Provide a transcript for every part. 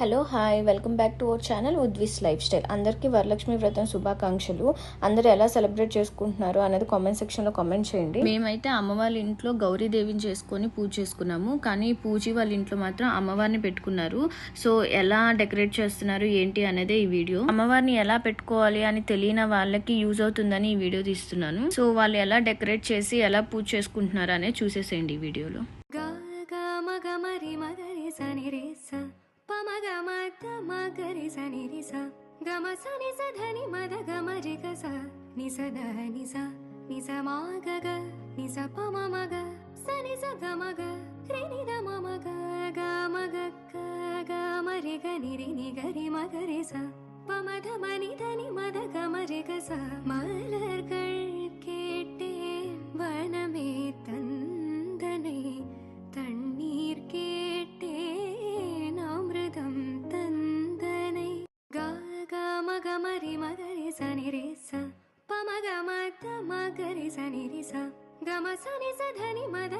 Hello hi. Welcome back to our channel ఉద్విస్ lifestyle. అందరికీ వరలక్ష్మి వ్రతం శుభాకాంక్షలు. అందరూ ఎలా సెలబ్రేట్ చేసుకుంటున్నారు అనేది కామెంట్ సెక్షన్లో కామెంట్ చేయండి. మేమైతే అమ్మ వాళ్ళ ఇంట్లో గౌరీదేవిని చేసుకొని పూజ చేసుకున్నాము. కానీ పూజ వాళ్ళ ఇంట్లో మాత్రం అమ్మవారిని పెట్టుకున్నారు. సో ఎలా డెకరేట్ చేస్తున్నారు ఏంటి అనేది ఈ వీడియో. అమ్మవారిని ఎలా పెట్టుకోవాలి అని తెలియని వాళ్ళకి యూజ్ అవుతుందని ఈ వీడియో తీస్తున్నాను. సో వాళ్ళు ఎలా డెకరేట్ చేసి ఎలా పూజ చేసుకుంటున్నారు అనేది చూసేసేయండి ఈ వీడియోలో. प ग। मि स निरिस ग धनि मद गमरि कस निज मग स। निग्री निग ग मि गीरि निगरि समधमनि धनि मद गस मलर् कर् वनमे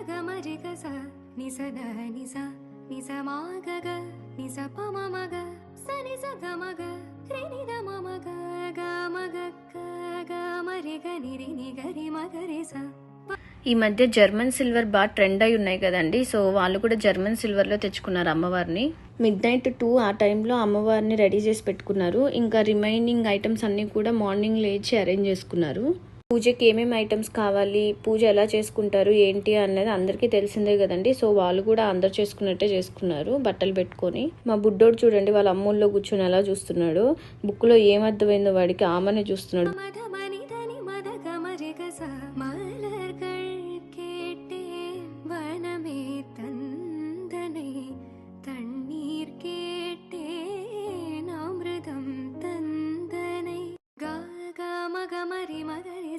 మరగ స నిస ద నిస నిస మాగగ నిస పమగ స నిస గమగ రినిద మమగ గమగ గ మరిగ నిరి నిగరి మగరి స ఈ మధ్య జర్మన్ సిల్వర్ బాగా ట్రెండ్ అయి ఉన్నాయి కదండి సో వాళ్ళు కూడా జర్మన్ సిల్వర్లో తెచ్చుకున్నారు అమ్మవారిని. మిడ్ నైట్ టూ ఆ టైంలో అమ్మవారిని రెడీ చేసి పెట్టుకున్నారు. ఇంకా రిమైనింగ్ ఐటమ్స్ అన్నీ కూడా మార్నింగ్ లేచి అరేంజ్ చేసుకున్నారు. పూజకి ఏమేమి ఐటమ్స్ కావాలి పూజ ఎలా చేసుకుంటారు ఏంటి అనేది అందరికీ తెలిసిందే కదండి. సో వాళ్ళు కూడా అందరు చేసుకున్నట్టే చేసుకున్నారు బట్టలు పెట్టుకొని. మా బుడ్డోడు చూడండి వాళ్ళ అమ్మూల్లో కూర్చొని ఎలా చూస్తున్నాడు. బుక్లో ఏం అర్థమైందో వాడికి ఆమెనే చూస్తున్నాడు.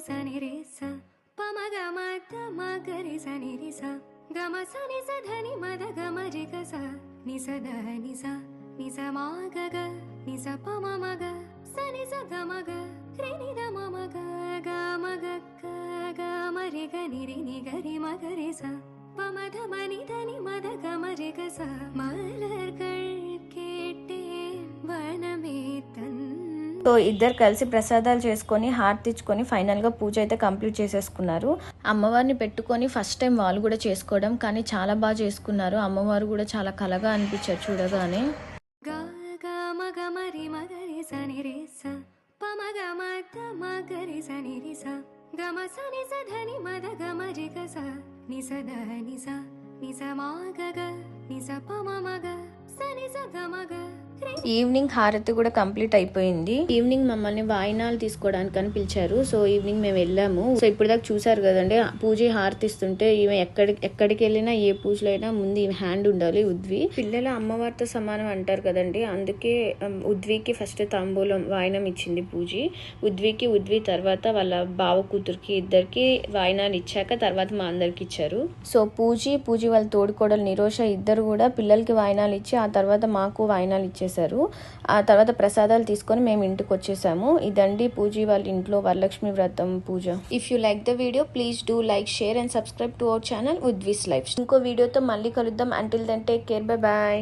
సని రే స పమ గమ త మ గ రి స ని రి స గమ స ని స ధ ని మ ద గ మ రి గ స ని స ద ని స ని స మ గ గ ని స ప మ మ గ స ని స గ మ సో ఇద్దరు కలిసి ప్రసాదాలు చేసుకొని హారతి తెచ్చుకొని ఫైనల్గా పూజ అయితే కంప్లీట్ చేసేసుకున్నారు. అమ్మవారిని పెట్టుకొని ఫస్ట్ టైం వాళ్ళు కూడా చేసుకోవడం కానీ చాలా బాగా చేసుకున్నారు. అమ్మవారు కూడా చాలా కలగా అనిపించారు చూడగానే. గా గా మగ ఈవినింగ్ హారతి కూడా కంప్లీట్ అయిపోయింది. ఈవినింగ్ మమ్మల్ని వాయినాలు తీసుకోవడానికి అని పిలిచారు. సో ఈవినింగ్ మేము వెళ్ళాము. సో ఇప్పుడు దాకా చూసారు కదండి పూజ హారతి ఇస్తుంటే ఈమె ఎక్కడికి ఎక్కడికి వెళ్ళినా ఏ పూజలైనా అయినా ముందు ఈమె హ్యాండ్ ఉండాలి ఉద్వి. పిల్లల అమ్మవారితో సమానం అంటారు కదండి అందుకే ఉద్వికి ఫస్ట్ తాంబూలం వాయినం ఇచ్చింది పూజి. ఉద్వికి ఉద్వి తర్వాత వాళ్ళ బావ కూతురికి ఇద్దరికి వాయినాలు ఇచ్చాక తర్వాత మా అందరికి ఇచ్చారు. సో పూజి పూజి వాళ్ళ తోడుకోడలు నిరోష ఇద్దరు కూడా పిల్లలకి వాయినాలు ఇచ్చి ఆ తర్వాత మాకు వాయినాలు ఇచ్చేసారు. ఆ తర్వాత ప్రసాదాలు తీసుకొని మేము ఇంటికి వచ్చేసాము ఇదండి పూజ వాళ్ళ ఇంట్లో వరలక్ష్మి వ్రతం పూజ. If you like the video please do like share and subscribe to our channel with Vis life ఇంకో వీడియోతో మళ్ళీ కలుద్దాం. Until then take care bye bye